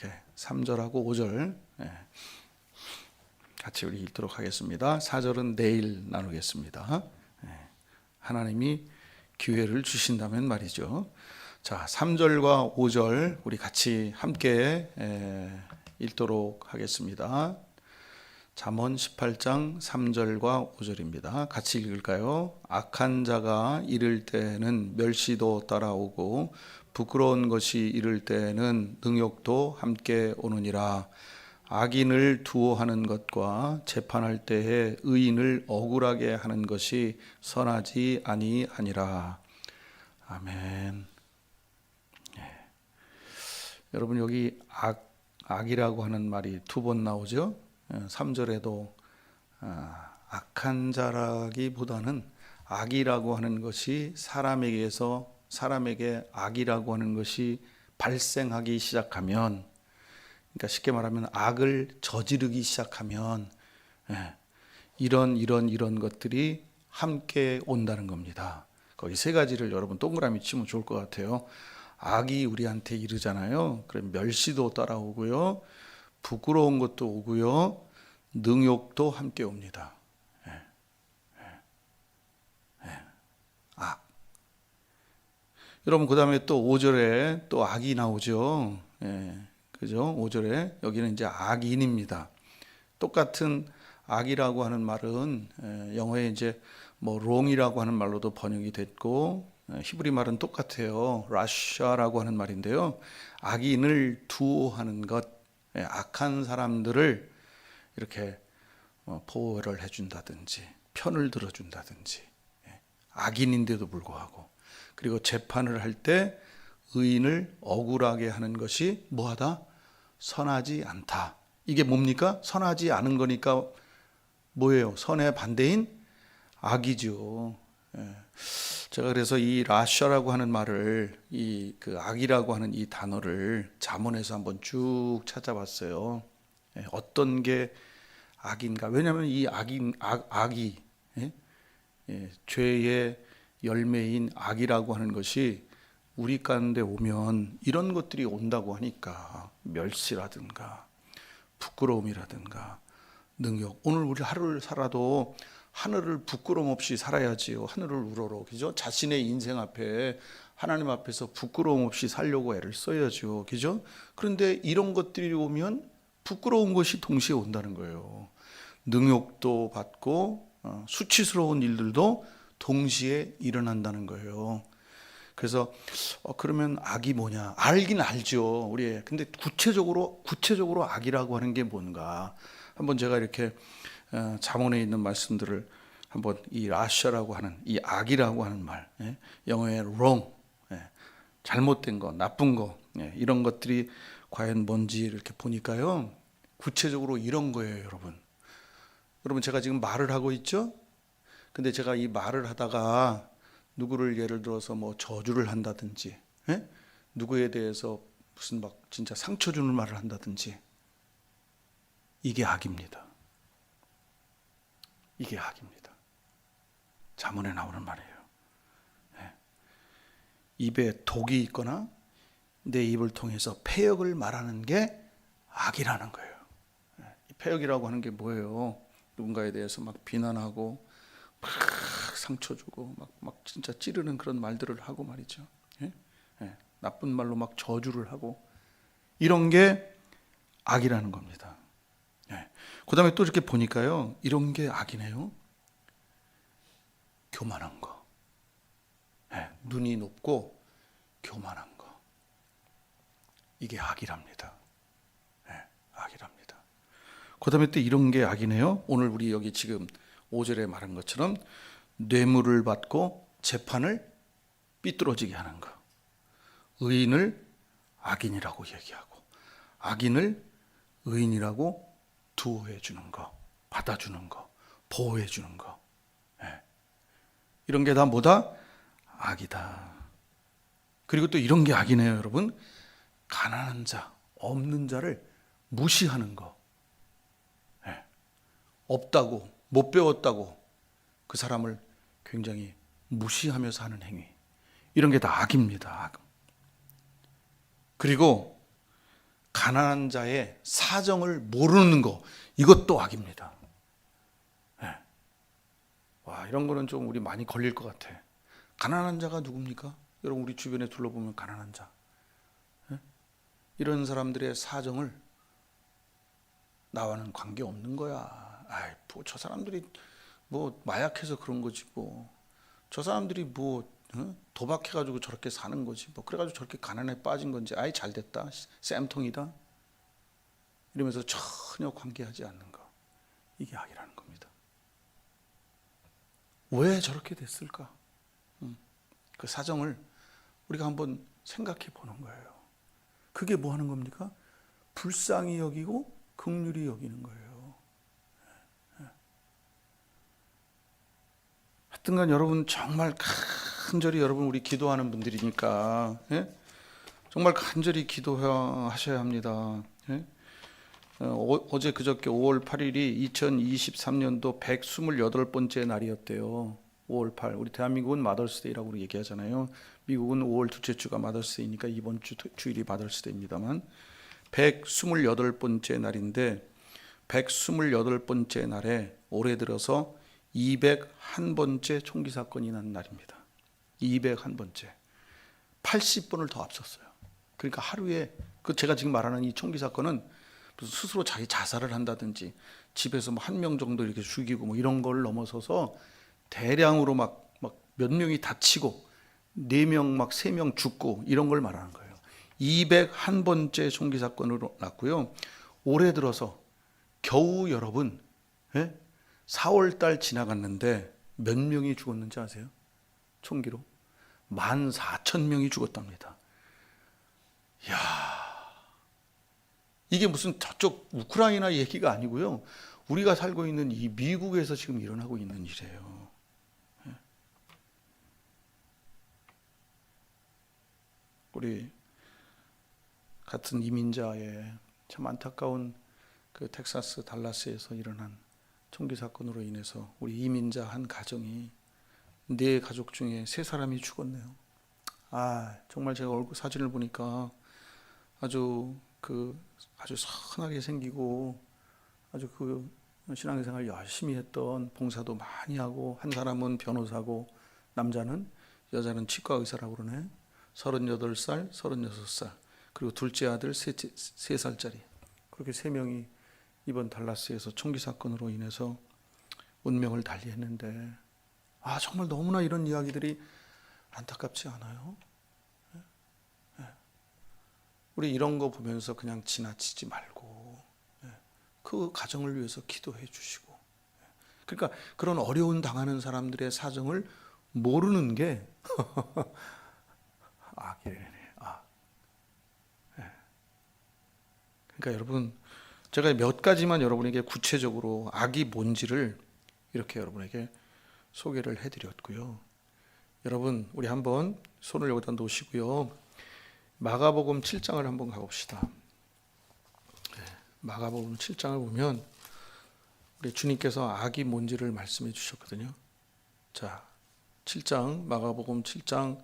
이렇게 3절하고 5절 예, 같이 우리 읽도록 하겠습니다. 4절은 내일 나누겠습니다. 예, 하나님이 기회를 주신다면 말이죠. 자, 3절과 5절 우리 같이 함께 예, 읽도록 하겠습니다. 잠언 18장 3절과 5절입니다. 같이 읽을까요? 악한 자가 이를 때는 멸시도 따라오고 부끄러운 것이 이를 때는 능욕도 함께 오느니라. 악인을 두어하는 것과 재판할 때에 의인을 억울하게 하는 것이 선하지 아니하니라. 아멘. 예. 여러분 여기 악 악이라고 하는 말이 두 번 나오죠. 3절에도 아, 악한 자라기보다는 악이라고 하는 것이 사람에게서 사람에게 악이라고 하는 것이 발생하기 시작하면 그러니까 쉽게 말하면 악을 저지르기 시작하면 예, 이런 이런 이런 것들이 함께 온다는 겁니다. 거기 세 가지를 여러분 동그라미 치면 좋을 것 같아요. 악이 우리한테 이르잖아요. 그럼 멸시도 따라오고요. 부끄러운 것도 오고요. 능욕도 함께 옵니다. 예, 예, 예. 악. 여러분 그 다음에 또 5절에 또 악이 나오죠. 예, 그죠? 5절에 여기는 이제 악인입니다. 똑같은 악이라고 하는 말은 예, 영어에 이제 뭐 롱이라고 하는 말로도 번역이 됐고 예, 히브리 말은 똑같아요. 라샤라고 하는 말인데요. 악인을 두어하는 것, 예, 악한 사람들을 이렇게 뭐 보호를 해준다든지 편을 들어준다든지 예, 악인인데도 불구하고 그리고 재판을 할 때 의인을 억울하게 하는 것이 뭐하다 선하지 않다. 이게 뭡니까? 선하지 않은 거니까 뭐예요? 선의 반대인 악이죠. 예. 제가 그래서 이 라샤라고 하는 말을 이 그 악이라고 하는 이 단어를 자문에서 한번 쭉 찾아봤어요. 예, 어떤 게 악인가? 왜냐하면 이 악인 악, 악이 예? 예, 죄의 열매인 악이라고 하는 것이 우리 가운데 오면 이런 것들이 온다고 하니까 멸시라든가 부끄러움이라든가 능욕. 오늘 우리 하루를 살아도 하늘을 부끄럼 없이 살아야지요. 하늘을 우러러. 그죠? 자신의 인생 앞에 하나님 앞에서 부끄러움 없이 살려고 애를 써야죠. 그죠? 그런데 이런 것들이 오면 부끄러운 것이 동시에 온다는 거예요. 능욕도 받고 어, 수치스러운 일들도 동시에 일어난다는 거예요. 그래서 어, 그러면 악이 뭐냐? 알긴 알죠. 우리 근데 구체적으로 구체적으로 악이라고 하는 게 뭔가? 한번 제가 이렇게 어, 자문에 있는 말씀들을 한번 이 라샤라고 하는 이 악이라고 하는 말, 예? 영어의 wrong, 예? 잘못된 거, 나쁜 거 예? 이런 것들이 과연 뭔지 이렇게 보니까요. 구체적으로 이런 거예요, 여러분. 여러분 제가 지금 말을 하고 있죠? 근데 제가 이 말을 하다가 누구를 예를 들어서 뭐 저주를 한다든지, 예? 누구에 대해서 무슨 막 진짜 상처 주는 말을 한다든지, 이게 악입니다. 이게 악입니다. 자문에 나오는 말이에요. 예. 입에 독이 있거나 내 입을 통해서 폐역을 말하는 게 악이라는 거예요. 예. 폐역이라고 하는 게 뭐예요? 누군가에 대해서 막 비난하고 막 상처 주고 막, 막 진짜 찌르는 그런 말들을 하고 말이죠. 예? 예. 나쁜 말로 막 저주를 하고 이런 게 악이라는 겁니다. 예. 그 다음에 또 이렇게 보니까요, 이런 게 악이네요. 교만한 거. 예. 눈이 높고 교만한 거. 이게 악이랍니다. 예. 악이랍니다. 그 다음에 또 이런 게 악이네요. 오늘 우리 여기 지금 5절에 말한 것처럼 뇌물을 받고 재판을 삐뚤어지게 하는 거. 의인을 악인이라고 얘기하고 악인을 의인이라고 두어해 주는 거, 받아주는 거, 보호해 주는 거. 예. 이런 게 다 뭐다? 악이다. 그리고 또 이런 게 악이네요, 여러분. 가난한 자, 없는 자를 무시하는 거. 예. 없다고, 못 배웠다고 그 사람을 굉장히 무시하면서 하는 행위. 이런 게 다 악입니다. 악. 그리고 가난한 자의 사정을 모르는 거 이것도 악입니다. 예. 와 이런 거는 좀 우리 많이 걸릴 것 같아. 가난한 자가 누굽니까? 여러분 우리 주변에 둘러보면 가난한 자. 예? 이런 사람들의 사정을 나와는 관계 없는 거야. 아이, 뭐 저 사람들이 뭐 마약해서 그런 거지 뭐. 저 사람들이 뭐 어? 도박해가지고 저렇게 사는 거지 뭐. 그래가지고 저렇게 가난에 빠진 건지. 아이 잘 됐다. 쌤통이다. 이러면서 전혀 관계하지 않는 거. 이게 악이라는 겁니다. 왜 저렇게 됐을까? 음, 그 사정을 우리가 한번 생각해 보는 거예요. 그게 뭐 하는 겁니까? 불쌍히 여기고 극률이 여기는 거예요. 하여튼간 여러분 정말 간절히 여러분 우리 기도하는 분들이니까 예? 정말 간절히 기도하셔야 합니다. 예? 어, 어제 그저께 5월 8일이 2023년도 128번째 날이었대요. 5월 8. 우리 대한민국은 마더스데이라고 얘기하잖아요. 미국은 5월 둘째 주가 마더스데이니까 이번 주 주일이 마더스데이입니다만 128번째 날인데 128번째 날에 올해 들어서 201번째 총기 사건이 난 날입니다. 201번째. 80번을 더 앞섰어요. 그러니까 하루에 그 제가 지금 말하는 이 총기 사건은 스스로 자기 자살을 한다든지 집에서 뭐 한 명 정도 이렇게 죽이고 뭐 이런 걸 넘어서서 대량으로 막 막 몇 명이 다치고 네 명 막 세 명 죽고 이런 걸 말하는 거예요. 201번째 총기 사건으로 났고요. 올해 들어서 겨우 여러분 예? 4월 달 지나갔는데 몇 명이 죽었는지 아세요? 총기로 14,000명이 죽었답니다. 야. 이게 무슨 저쪽 우크라이나 얘기가 아니고요. 우리가 살고 있는 이 미국에서 지금 일어나고 있는 일이에요. 예. 우리 같은 이민자의 참 안타까운 그 텍사스 달라스에서 일어난 총기 사건으로 인해서 우리 이민자 한 가정이 네 가족 중에 세 사람이 죽었네요. 아 정말 제가 얼굴 사진을 보니까 아주 그 아주 선하게 생기고 아주 그 신앙생활 열심히 했던 봉사도 많이 하고 한 사람은 변호사고 남자는 여자는 치과 의사라고 그러네. 38살, 36살. 그리고 둘째 아들 세, 세 살짜리. 그렇게 세 명이 이번 달라스에서 총기 사건으로 인해서 운명을 달리했는데 아 정말 너무나 이런 이야기들이 안타깝지 않아요? 우리 이런 거 보면서 그냥 지나치지 말고 예, 그 가정을 위해서 기도해 주시고 예. 그러니까 그런 어려운 당하는 사람들의 사정을 모르는 게 악이네 악. 예. 그러니까 여러분 제가 몇 가지만 여러분에게 구체적으로 악이 뭔지를 이렇게 여러분에게 소개를 해드렸고요. 여러분 우리 한번 손을 여기다 놓으시고요. 마가복음 7장을 한번 가봅시다. 네, 마가복음 7장을 보면 우리 주님께서 악이 뭔지를 말씀해 주셨거든요. 자, 7장 마가복음 7장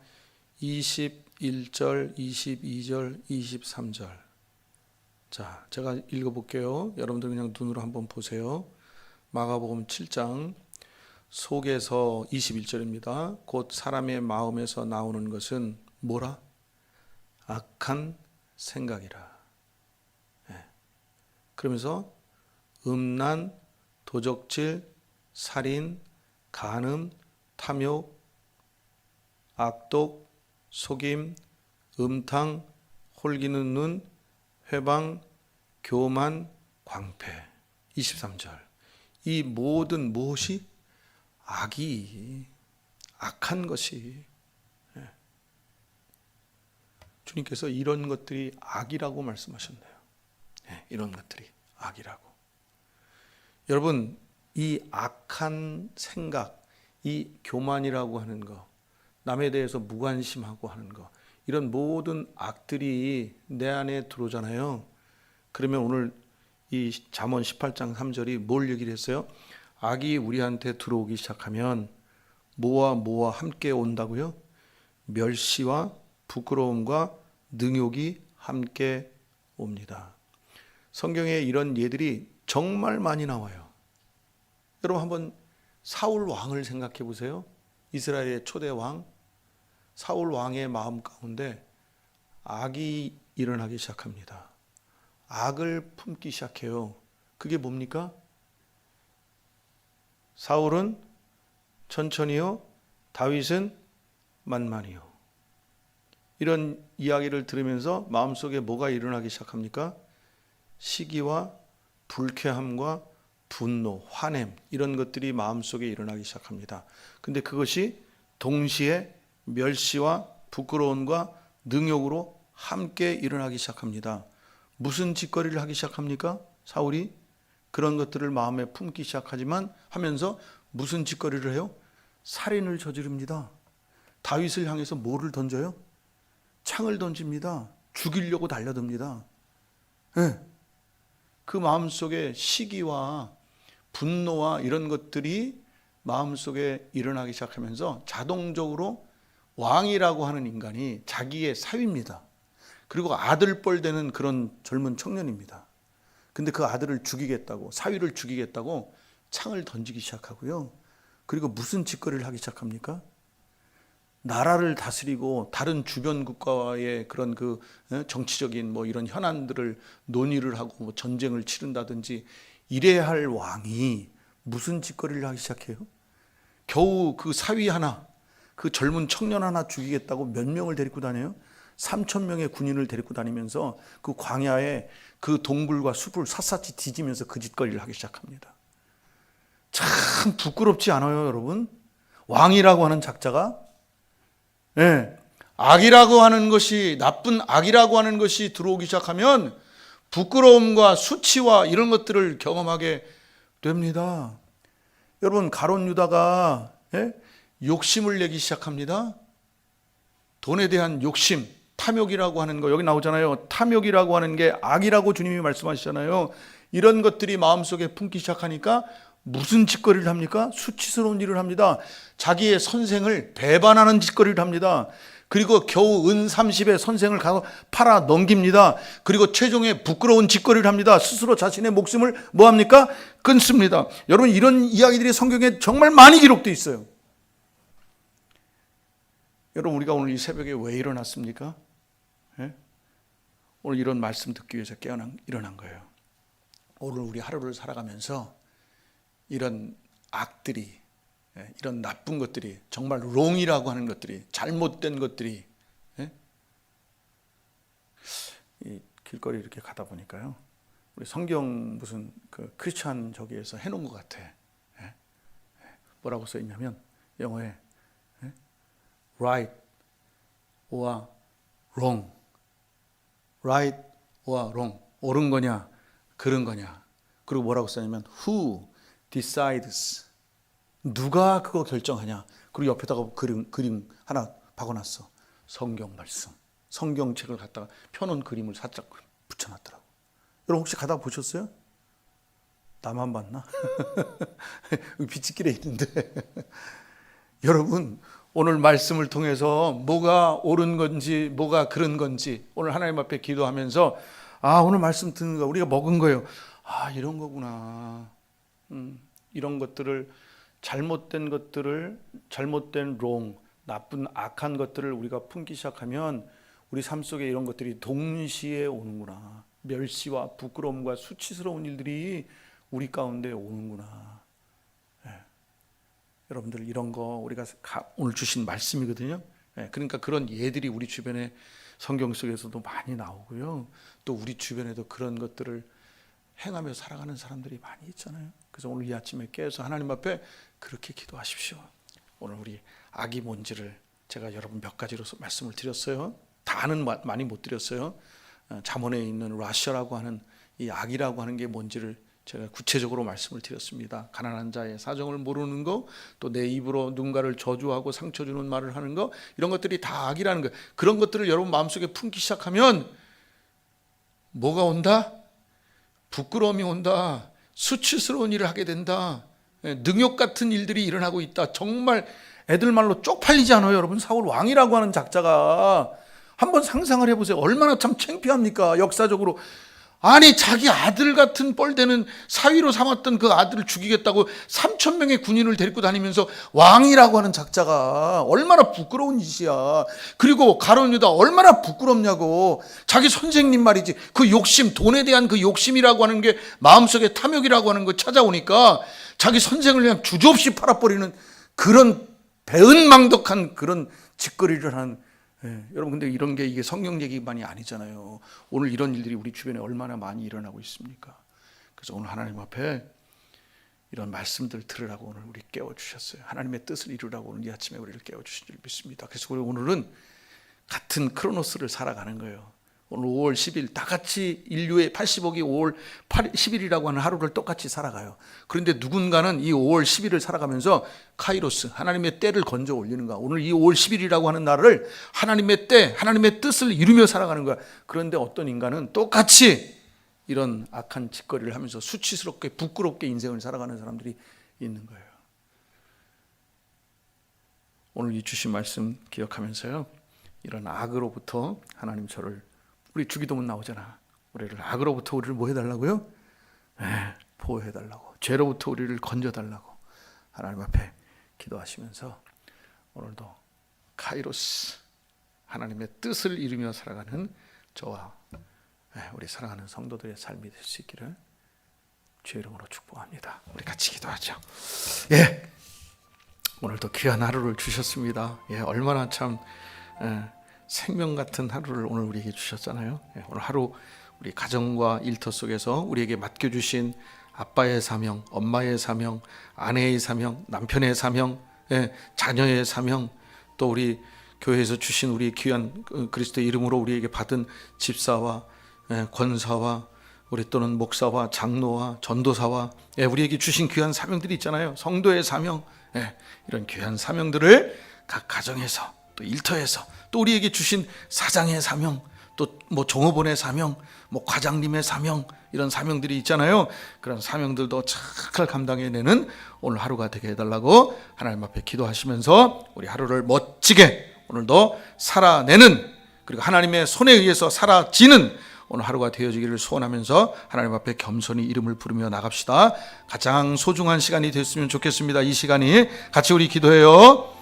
21절, 22절, 23절. 자, 제가 읽어 볼게요. 여러분들 그냥 눈으로 한번 보세요. 마가복음 7장 속에서 21절입니다. 곧 사람의 마음에서 나오는 것은 뭐라? 악한 생각이라. 예. 그러면서 음란, 도적질, 살인, 간음, 탐욕, 악독, 속임, 음탕, 홀기는 눈, 회방, 교만, 광패. 23절. 이 모든 무엇이 악이 악한 것이 주님께서 이런 것들이 악이라고 말씀하셨네요. 네, 이런 것들이 악이라고. 여러분, 이 악한 생각, 이 교만이라고 하는 거, 남에 대해서 무관심하고 하는 거, 이런 모든 악들이 내 안에 들어오잖아요. 그러면 오늘 이 잠언 18장 3절이 뭘 얘기를 했어요? 악이 우리한테 들어오기 시작하면 뭐와 뭐와 함께 온다고요? 멸시와 부끄러움과 능욕이 함께 옵니다. 성경에 이런 예들이 정말 많이 나와요. 여러분 한번 사울 왕을 생각해 보세요. 이스라엘의 초대 왕 사울 왕의 마음 가운데 악이 일어나기 시작합니다. 악을 품기 시작해요. 그게 뭡니까? 사울은 천천히요, 다윗은 만만히요. 이런 이야기를 들으면서 마음속에 뭐가 일어나기 시작합니까? 시기와 불쾌함과 분노, 화냄 이런 것들이 마음속에 일어나기 시작합니다. 근데 그것이 동시에 멸시와 부끄러움과 능욕으로 함께 일어나기 시작합니다. 무슨 짓거리를 하기 시작합니까? 사울이 그런 것들을 마음에 품기 시작하지만 하면서 무슨 짓거리를 해요? 살인을 저지릅니다. 다윗을 향해서 뭐를 던져요? 창을 던집니다. 죽이려고 달려듭니다. 예. 그 마음속에 시기와 분노와 이런 것들이 마음속에 일어나기 시작하면서 자동적으로 왕이라고 하는 인간이 자기의 사위입니다. 그리고 아들뻘 되는 그런 젊은 청년입니다. 근데 그 아들을 죽이겠다고 사위를 죽이겠다고 창을 던지기 시작하고요. 그리고 무슨 짓거리를 하기 시작합니까? 나라를 다스리고 다른 주변 국가와의 그런 그 어, 정치적인 뭐 이런 현안들을 논의를 하고 뭐 전쟁을 치른다든지 이래야 할 왕이 무슨 짓거리를 하기 시작해요? 겨우 그 사위 하나, 그 젊은 청년 하나 죽이겠다고 몇 명을 데리고 다녀요? 3천 명의 군인을 데리고 다니면서 그 광야에 그 동굴과 숲을 샅샅이 뒤지면서 그 짓거리를 하기 시작합니다. 참 부끄럽지 않아요, 여러분? 왕이라고 하는 작자가 예. 악이라고 하는 것이 나쁜 악이라고 하는 것이 들어오기 시작하면 부끄러움과 수치와 이런 것들을 경험하게 됩니다. 여러분 가론 유다가 예? 욕심을 내기 시작합니다. 돈에 대한 욕심, 탐욕이라고 하는 거 여기 나오잖아요. 탐욕이라고 하는 게 악이라고 주님이 말씀하시잖아요. 이런 것들이 마음속에 품기 시작하니까 무슨 짓거리를 합니까? 수치스러운 일을 합니다. 자기의 선생을 배반하는 짓거리를 합니다. 그리고 겨우 은 30에 선생을 가서 팔아 넘깁니다. 그리고 최종에 부끄러운 짓거리를 합니다. 스스로 자신의 목숨을 뭐 합니까? 끊습니다. 여러분 이런 이야기들이 성경에 정말 많이 기록되어 있어요. 여러분 우리가 오늘 이 새벽에 왜 일어났습니까? 예? 오늘 이런 말씀 듣기 위해서 깨어난 일어난 거예요. 오늘 우리 하루를 살아가면서 이런 악들이 예, 이런 나쁜 것들이 정말 롱이라고 하는 것들이 잘못된 것들이 예? 이 길거리 이렇게 가다 보니까요. 우리 성경 무슨 그 크리스찬 저기에서 해놓은 것 같아. 예? 뭐라고 써 있냐면 영어에 예? right or wrong, right or wrong, 옳은 거냐, 그른 거냐. 그리고 뭐라고 써냐면 who decides 누가 그거 결정하냐. 그리고 옆에다가 그림 그림 하나 박아놨어. 성경 말씀. 성경책을 갖다가 펴놓은 그림을 살짝 붙여놨더라고. 여러분 혹시 가다 보셨어요? 나만 봤나? 비치길에 있는데 여러분 오늘 말씀을 통해서 뭐가 옳은 건지 뭐가 그른 건지 오늘 하나님 앞에 기도하면서 아 오늘 말씀 듣는 거 우리가 먹은 거예요. 아 이런 거구나. 음, 이런 것들을 잘못된 것들을 잘못된 롱 나쁜 악한 것들을 우리가 품기 시작하면 우리 삶 속에 이런 것들이 동시에 오는구나 멸시와 부끄러움과 수치스러운 일들이 우리 가운데 오는구나 예. 여러분들 이런 거 우리가 가- 오늘 주신 말씀이거든요 예. 그러니까 그런 예들이 우리 주변에 성경 속에서도 많이 나오고요 또 우리 주변에도 그런 것들을 행하며 살아가는 사람들이 많이 있잖아요. 그래서 오늘 이 아침에 깨어서 하나님 앞에 그렇게 기도하십시오. 오늘 우리 악이 뭔지를 제가 여러분 몇 가지로 말씀을 드렸어요. 다는 마- 많이 못 드렸어요. 어, 잠언에 있는 라시아라고 하는 이 악이라고 하는 게 뭔지를 제가 구체적으로 말씀을 드렸습니다. 가난한 자의 사정을 모르는 거, 또 내 입으로 누군가를 저주하고 상처 주는 말을 하는 거, 이런 것들이 다 악이라는 거. 그런 것들을 여러분 마음속에 품기 시작하면 뭐가 온다? 부끄러움이 온다. 수치스러운 일을 하게 된다. 예, 능욕 같은 일들이 일어나고 있다. 정말 애들 말로 쪽팔리지 않아요, 여러분? 사울 왕이라고 하는 작자가 한번 상상을 해보세요. 얼마나 참 창피합니까? 역사적으로. 아니 자기 아들 같은 뻘되는 사위로 삼았던 그 아들을 죽이겠다고 3천 명의 군인을 데리고 다니면서 왕이라고 하는 작자가 얼마나 부끄러운 짓이야. 그리고 가론 유다 얼마나 부끄럽냐고. 자기 선생님 말이지. 그 욕심, 돈에 대한 그 욕심이라고 하는 게 마음속에 탐욕이라고 하는 거 찾아오니까 자기 선생을 그냥 주저없이 팔아버리는 그런 배은망덕한 그런 짓거리를 하는 예, 여러분 근데 이런 게 이게 성경 얘기만이 아니잖아요. 오늘 이런 일들이 우리 주변에 얼마나 많이 일어나고 있습니까? 그래서 오늘 하나님 앞에 이런 말씀들 들으라고 오늘 우리 깨워 주셨어요. 하나님의 뜻을 이루라고 오늘 이 아침에 우리를 깨워 주신 줄 믿습니다. 그래서 오늘은 같은 크로노스를 살아가는 거예요. 오늘 5월 10일 다 같이 인류의 80억이 5월 8, 10일이라고 하는 하루를 똑같이 살아가요. 그런데 누군가는 이 5월 10일을 살아가면서 카이로스 하나님의 때를 건져 올리는 거야. 오늘 이 5월 10일이라고 하는 날을 하나님의 때, 하나님의 뜻을 이루며 살아가는 거야. 그런데 어떤 인간은 똑같이 이런 악한 짓거리를 하면서 수치스럽게 부끄럽게 인생을 살아가는 사람들이 있는 거예요. 오늘 이 주신 말씀 기억하면서요. 이런 악으로부터 하나님 저를 우리 주기도문 나오잖아. 우리를 악으로부터 우리를 뭐 해달라고요? 네, 보호해달라고. 죄로부터 우리를 건져달라고. 하나님 앞에 기도하시면서 오늘도 카이로스 하나님의 뜻을 이루며 살아가는 저와 네, 우리 사랑하는 성도들의 삶이 될 수 있기를 주의 이름으로 축복합니다. 우리 같이 기도하죠. 예. 오늘도 귀한 하루를 주셨습니다. 예, 얼마나 참 예, 생명 같은 하루를 오늘 우리에게 주셨잖아요. 예, 오늘 하루 우리 가정과 일터 속에서 우리에게 맡겨 주신 아빠의 사명, 엄마의 사명, 아내의 사명, 남편의 사명, 예, 자녀의 사명, 또 우리 교회에서 주신 우리 귀한 그 그리스도의 이름으로 우리에게 받은 집사와 예, 권사와 우리 또는 목사와 장로와 전도사와 예, 우리에게 주신 귀한 사명들이 있잖아요. 성도의 사명, 예, 이런 귀한 사명들을 각 가정에서 또 일터에서 또 우리에게 주신 사장의 사명, 또 뭐 종업원의 사명, 뭐 과장님의 사명 이런 사명들이 있잖아요. 그런 사명들도 잘 감당해내는 오늘 하루가 되게 해달라고 하나님 앞에 기도하시면서 우리 하루를 멋지게 오늘도 살아내는 그리고 하나님의 손에 의해서 사라지는 오늘 하루가 되어지기를 소원하면서 하나님 앞에 겸손히 이름을 부르며 나갑시다. 가장 소중한 시간이 됐으면 좋겠습니다. 이 시간이 같이 우리 기도해요.